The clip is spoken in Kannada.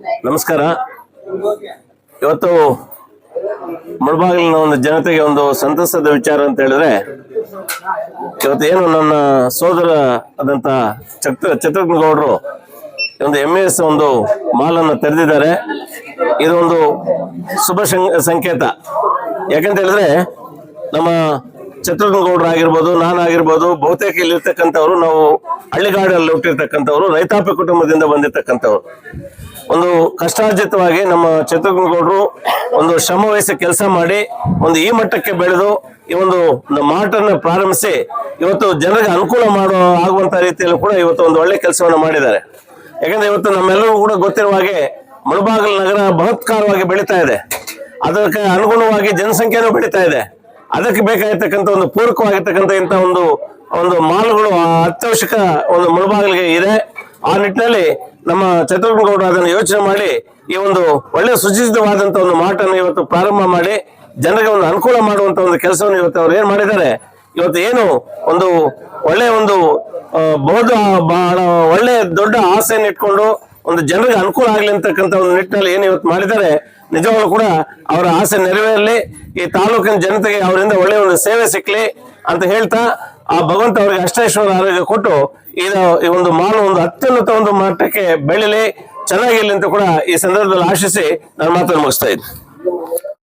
ನಮಸ್ಕಾರ. ಇವತ್ತು ಮುಳಬಾಗಿಲಿನ ಒಂದು ಜನತೆಗೆ ಒಂದು ಸಂತಸದ ವಿಚಾರ ಅಂತ ಹೇಳಿದ್ರೆ, ಇವತ್ತು ಏನು ನನ್ನ ಸೋದರ ಆದಂತ ಚತ್ರ ಚತುರ್ಗೌಡರು ಒಂದು ಎಂ ಎಸ್ ಒಂದು ಮಾಲನ್ನು ತೆರೆದಿದ್ದಾರೆ. ಇದು ಒಂದು ಶುಭ ಸಂಕೇತ. ಯಾಕಂತ ಹೇಳಿದ್ರೆ, ನಮ್ಮ ಚತುರ್ಗೌಡರು ಆಗಿರ್ಬೋದು ನಾನಾಗಿರ್ಬೋದು ಬಹುತೇಕ ಇಲ್ಲಿರ್ತಕ್ಕಂಥವ್ರು ನಾವು ಹಳ್ಳಿಗಾಡಲ್ಲಿ ಹುಟ್ಟಿರ್ತಕ್ಕಂಥವ್ರು, ರೈತಾಪಿ ಕುಟುಂಬದಿಂದ ಬಂದಿರ್ತಕ್ಕಂಥವ್ರು. ಒಂದು ಕಷ್ಟಾರ್ಜಿತವಾಗಿ ನಮ್ಮ ಚತುರ್ಗೌಡರು ಒಂದು ಶ್ರಮ ಕೆಲಸ ಮಾಡಿ ಒಂದು ಈ ಮಟ್ಟಕ್ಕೆ ಬೆಳೆದು ಈ ಒಂದು ಮಾಟನ್ನು ಪ್ರಾರಂಭಿಸಿ ಇವತ್ತು ಜನರಿಗೆ ಅನುಕೂಲ ಮಾಡೋ ಆಗುವಂತ ರೀತಿಯಲ್ಲಿ ಕೂಡ ಇವತ್ತು ಒಂದು ಒಳ್ಳೆ ಕೆಲಸವನ್ನು ಮಾಡಿದ್ದಾರೆ. ಯಾಕಂದ್ರೆ ಇವತ್ತು ನಮ್ಮೆಲ್ಲರೂ ಕೂಡ ಗೊತ್ತಿರುವ ಹಾಗೆ ಮುಳಬಾಗಿಲು ನಗರ ಬಹತ್ಕಾರವಾಗಿ ಬೆಳೀತಾ ಇದೆ. ಅದಕ್ಕೆ ಅನುಗುಣವಾಗಿ ಜನಸಂಖ್ಯೆನೂ ಬೆಳೀತಾ ಇದೆ. ಅದಕ್ಕೆ ಬೇಕಾಗಿರ್ತಕ್ಕಂಥ ಒಂದು ಪೂರಕವಾಗಿರ್ತಕ್ಕಂಥ ಇಂಥ ಒಂದು ಒಂದು ಮಾಲುಗಳು ಅತ್ಯವಶ್ಯಕ ಒಂದು ಮುಳಬಾಗಿಲಿಗೆ ಇದೆ. ಆ ನಿಟ್ಟಿನಲ್ಲಿ ನಮ್ಮ ಚತುರ್ಗೌಡ ಅದನ್ನು ಯೋಚನೆ ಮಾಡಿ, ಈ ಒಂದು ಒಳ್ಳೆ ಸುಚಿತವಾದಂಥ ಒಂದು ಮಾಟನ್ನು ಇವತ್ತು ಪ್ರಾರಂಭ ಮಾಡಿ, ಜನರಿಗೆ ಒಂದು ಅನುಕೂಲ ಮಾಡುವಂಥ ಒಂದು ಕೆಲಸವನ್ನು ಇವತ್ತು ಅವ್ರು ಏನು ಮಾಡಿದ್ದಾರೆ? ಇವತ್ತು ಏನು ಒಂದು ಒಳ್ಳೆಯ ಒಂದು ಬಹು ಬಹಳ ಒಳ್ಳೆಯ ದೊಡ್ಡ ಆಸೆಯನ್ನು ಇಟ್ಕೊಂಡು ಒಂದು ಜನರಿಗೆ ಅನುಕೂಲ ಆಗಲಿ ಅಂತಕ್ಕಂಥ ಒಂದು ನಿಟ್ಟಿನಲ್ಲಿ ಏನು ಇವತ್ತು ಮಾಡಿದ್ದಾರೆ, ನಿಜವಾಗ್ಲೂ ಕೂಡ ಅವರ ಆಸೆ ನೆರವೇರಲಿ, ಈ ತಾಲೂಕಿನ ಜನತೆಗೆ ಅವರಿಂದ ಒಳ್ಳೆ ಒಂದು ಸೇವೆ ಸಿಕ್ಕಲಿ ಅಂತ ಹೇಳ್ತಾ, ಆ ಭಗವಂತ ಅವರಿಗೆ ಅಷ್ಟೇಶ್ವರ ಆರೋಗ್ಯ ಕೊಟ್ಟು ಇದು ಈ ಒಂದು ಮಾಲು ಒಂದು ಅತ್ಯುನ್ನತ ಒಂದು ಮಟ್ಟಕ್ಕೆ ಬೆಳಿಲಿ, ಚೆನ್ನಾಗಿರ್ಲಿ ಅಂತ ಕೂಡ ಈ ಸಂದರ್ಭದಲ್ಲಿ ಆಶಿಸಿ ನಾನು ಮಾತನ್ನು ಮುಗಿಸ್ತಾ ಇದ್ದೀನಿ.